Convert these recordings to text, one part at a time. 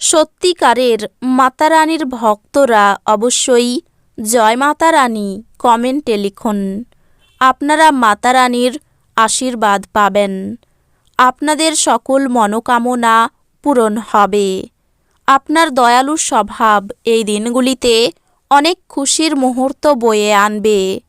সত্যিকারের মাতারানীর ভক্তরা অবশ্যই জয় মাতা রানী কমেন্টে লিখুন। আপনারা মাতারানীর আশীর্বাদ পাবেন। আপনাদের সকল মনোকামনা পূরণ হবে। আপনার দয়ালু স্বভাব এই দিনগুলিতে অনেক খুশির মুহূর্ত বয়ে আনবে।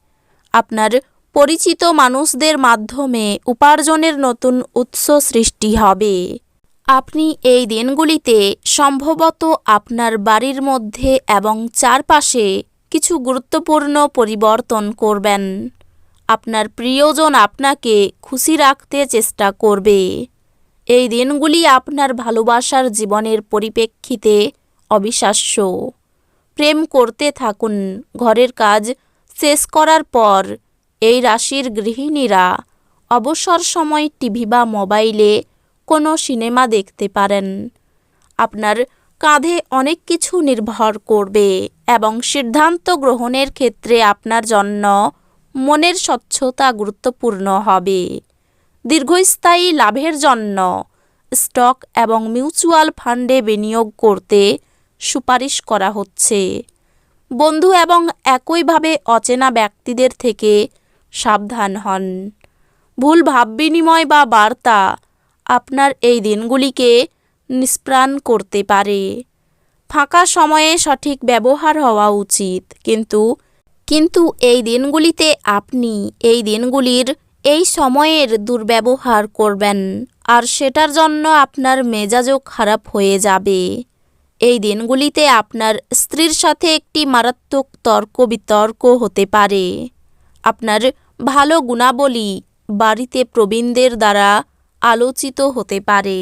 আপনার পরিচিত মানুষদের মাধ্যমে উপার্জনের নতুন উৎস সৃষ্টি হবে। আপনি এই দিনগুলিতে সম্ভবত আপনার বাড়ির মধ্যে এবং চারপাশে কিছু গুরুত্বপূর্ণ পরিবর্তন করবেন। আপনার প্রিয়জন আপনাকে খুশি রাখতে চেষ্টা করবে। এই দিনগুলি আপনার ভালোবাসার জীবনের পরিপ্রেক্ষিতে অবিশ্বাস্য। প্রেম করতে থাকুন, ঘরের কাজ শেষ করার পর এই রাশির গৃহিণীরা অবসর সময় টিভি বা মোবাইলে কোনো সিনেমা দেখতে পারেন। আপনার কাঁধে অনেক কিছু নির্ভর করবে এবং সিদ্ধান্ত গ্রহণের ক্ষেত্রে আপনার জন্য মনের স্বচ্ছতা গুরুত্বপূর্ণ হবে। দীর্ঘস্থায়ী লাভের জন্য স্টক এবং মিউচুয়াল ফান্ডে বিনিয়োগ করতে সুপারিশ করা হচ্ছে। বন্ধু এবং একইভাবে অচেনা ব্যক্তিদের থেকে সাবধান হন। ভুল ভাব বিনিময় বা বার্তা আপনার এই দিনগুলিকে নিষ্প্রাণ করতে পারে। ফাঁকা সময়ে সঠিক ব্যবহার হওয়া উচিত, কিন্তু কিন্তু এই দিনগুলিতে আপনি এই দিনগুলির এই সময়ের দুর্ব্যবহার করবেন, আর সেটার জন্য আপনার মেজাজও খারাপ হয়ে যাবে। এই দিনগুলিতে আপনার স্ত্রীর সাথে একটি মারাত্মক তর্ক বিতর্ক হতে পারে। আপনার ভালো গুণাবলী বাড়িতে প্রবীণদের দ্বারা আলোচিত হতে পারে।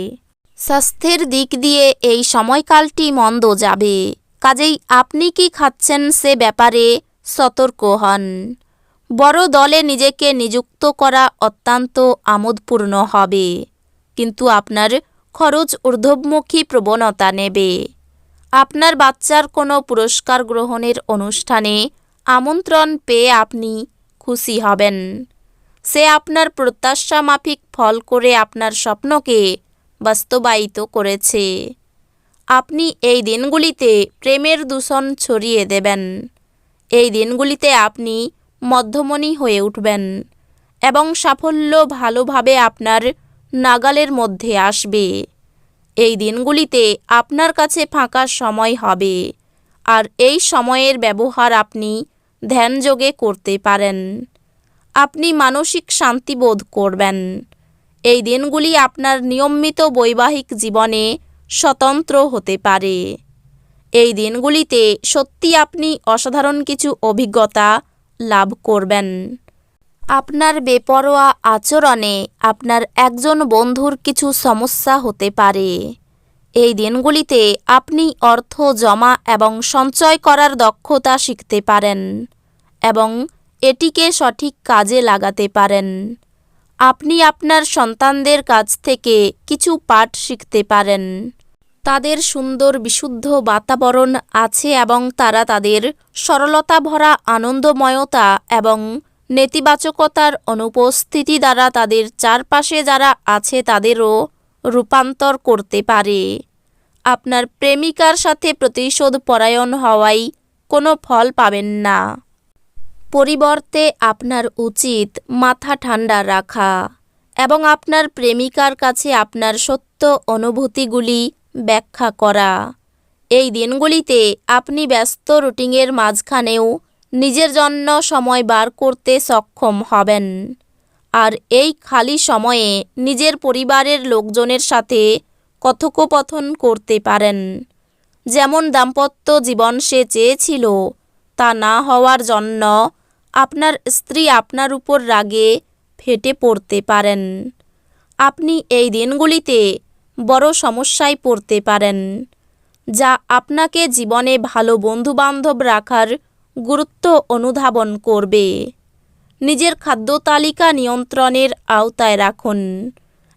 স্বাস্থ্যের দিক দিয়ে এই সময়কালটি মন্দ যাবে। কাজেই আপনি কি খাচ্ছেন সে ব্যাপারে সতর্ক হন। বড় দলে নিজেকে নিযুক্ত করা অত্যন্ত আমোদপূর্ণ হবে। কিন্তু আপনার খরচ ঊর্ধ্বমুখী প্রবণতা নেবে। আপনার বাচ্চার কোনো পুরস্কার গ্রহণের অনুষ্ঠানে আমন্ত্রণ পেয়ে আপনি খুশি হবেন। সে আপনার প্রত্যাশা মাফিক ফল করে আপনার স্বপ্নকে বাস্তবায়িত করেছে। আপনি এই দিনগুলিতে প্রেমের দূষণ ছড়িয়ে দেবেন। এই দিনগুলিতে আপনি মধ্যমণি হয়ে উঠবেন এবং সাফল্য ভালোভাবে আপনার নাগালের মধ্যে আসবে। এই দিনগুলিতে আপনার কাছে ফাঁকা সময় হবে আর এই সময়ের ব্যবহার আপনি ধ্যানযোগে করতে পারেন। আপনি মানসিক শান্তি বোধ করবেন। এই দিনগুলি আপনার নিয়মিত বৈবাহিক জীবনে স্বতন্ত্র হতে পারে। এই দিনগুলিতে সত্যি আপনি অসাধারণ কিছু অভিজ্ঞতা লাভ করবেন। আপনার বেপরোয়া আচরণে আপনার একজন বন্ধুর কিছু সমস্যা হতে পারে। এই দিনগুলিতে আপনি অর্থ জমা এবং সঞ্চয় করার দক্ষতা শিখতে পারেন এবং এটিকে সঠিক কাজে লাগাতে পারেন। আপনি আপনার সন্তানদের কাছ থেকে কিছু পাঠ শিখতে পারেন। তাদের সুন্দর বিশুদ্ধ বাতাবরণ আছে এবং তারা তাদের সরলতা ভরা আনন্দময়তা এবং নেতিবাচকতার অনুপস্থিতি দ্বারা তাদের চারপাশে যারা আছে তাদেরও রূপান্তর করতে পারে। আপনার প্রেমিকার সাথে প্রতিশোধ পরায়ণ হওয়াই কোনো ফল পাবেন না। পরিবর্তে আপনার উচিত মাথা ঠান্ডা রাখা এবং আপনার প্রেমিকার কাছে আপনার সত্য অনুভূতিগুলি ব্যাখ্যা করা। এই দিনগুলিতে আপনি ব্যস্ত রুটিনের মাঝখানেও নিজের জন্য সময় বার করতে সক্ষম হবেন। আর এই খালি সময়ে নিজের পরিবারের লোকজনের সাথে কথোপকথন করতে পারেন। যেমন দাম্পত্য জীবন সে চেয়েছিল তা না হওয়ার জন্য আপনার স্ত্রী আপনার উপর রাগে ফেটে পড়তে পারেন। আপনি এই দিনগুলিতে বড় সমস্যায় পড়তে পারেন, যা আপনাকে জীবনে ভালো বন্ধুবান্ধব রাখার গুরুত্ব অনুধাবন করবে। নিজের খাদ্য তালিকা নিয়ন্ত্রণের আওতায় রাখুন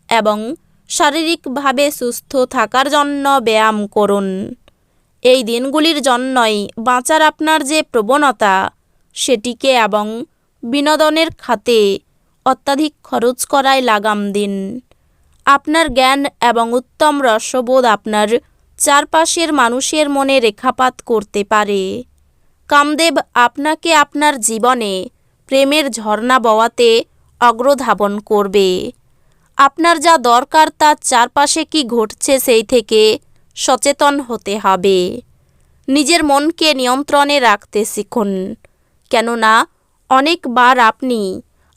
এবং শারীরিকভাবে সুস্থ থাকার জন্য ব্যায়াম করুন। এই দিনগুলির জন্যই বাঁচার আপনার যে প্রবণতা, সেটিকে এবং বিনোদনের খাতে অত্যাধিক খরচ করায় লাগাম দিন। আপনার জ্ঞান এবং উত্তম রসবোধ আপনার চারপাশের মানুষের মনে রেখাপাত করতে পারে। কামদেব আপনাকে আপনার জীবনে প্রেমের ঝর্ণা বওয়াতে অগ্রধাবন করবে। আপনার যা দরকার তার চারপাশে কি ঘটছে সেই থেকে সচেতন হতে হবে। নিজের মনকে নিয়ন্ত্রণে রাখতে শিখুন। কেননা, অনেকবার আপনি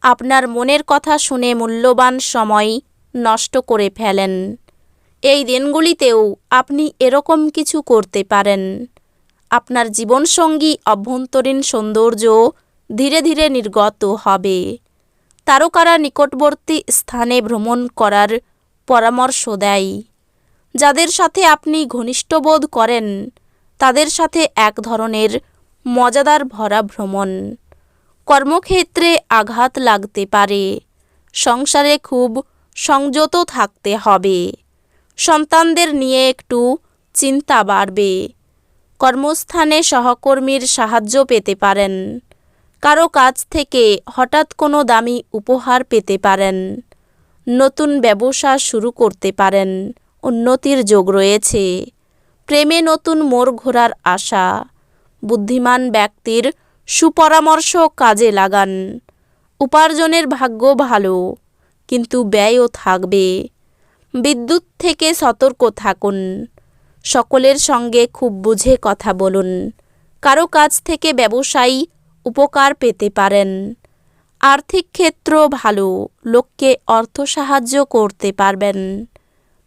আপনার মনের কথা শুনে মূল্যবান সময় নষ্ট করে ফেলেন। এই দিনগুলিতেও আপনি এরকম কিছু করতে পারেন। আপনার জীবনসঙ্গী অভ্যন্তরীণ সৌন্দর্য ধীরে ধীরে নির্গত হবে। তারকারা নিকটবর্তী স্থানে ভ্রমণ করার পরামর্শ দেয়। যাদের সাথে আপনি ঘনিষ্ঠ বোধ করেন, তাদের সাথে এক ধরনের মজাদার ভরা ভ্রমণ। কর্মক্ষেত্রে আঘাত লাগতে পারে, সংসারে খুব সংযত থাকতে হবে, সন্তানদের নিয়ে একটু চিন্তা বাড়বে, কর্মস্থানে সহকর্মীর সাহায্য পেতে পারেন, কারও কাছ থেকে হঠাৎ কোনো দামি উপহার পেতে পারেন, নতুন ব্যবসা শুরু করতে পারেন উন্নতির যোগ রয়েছে। প্রেমে নতুন মোড় ঘোরার আশা, বুদ্ধিমান ব্যক্তির সুপরামর্শ কাজে লাগান। উপার্জনের ভাগ্য ভালো, কিন্তু ব্যয়ও থাকবে। বিদ্যুৎ থেকে সতর্ক থাকুন। সকলের সঙ্গে খুব বুঝে কথা বলুন। কারও কাছ থেকে ব্যবসায়ী উপকার পেতে পারেন। আর্থিক ক্ষেত্র ভালো, লোককে অর্থ সাহায্য করতে পারবেন।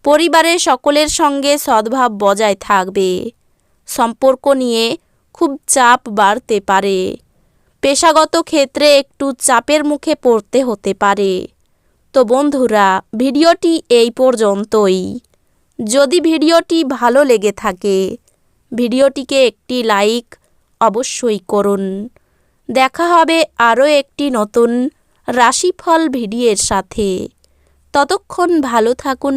পরিবারের সকলের সঙ্গে সদ্ভাব বজায় থাকবে। সম্পর্ক নিয়ে খুব চাপ বাড়তে পারে। পেশাগত ক্ষেত্রে একটু চাপের মুখে পড়তে হতে পারে। তো বন্ধুরা, ভিডিওটি এই পর্যন্তই। যদি ভিডিওটি ভালো লেগে থাকে, ভিডিওটিকে একটি লাইক অবশ্যই করুন। দেখা হবে আরও একটি নতুন রাশিফল ভিডিওর সাথে। ততক্ষণ ভালো থাকুন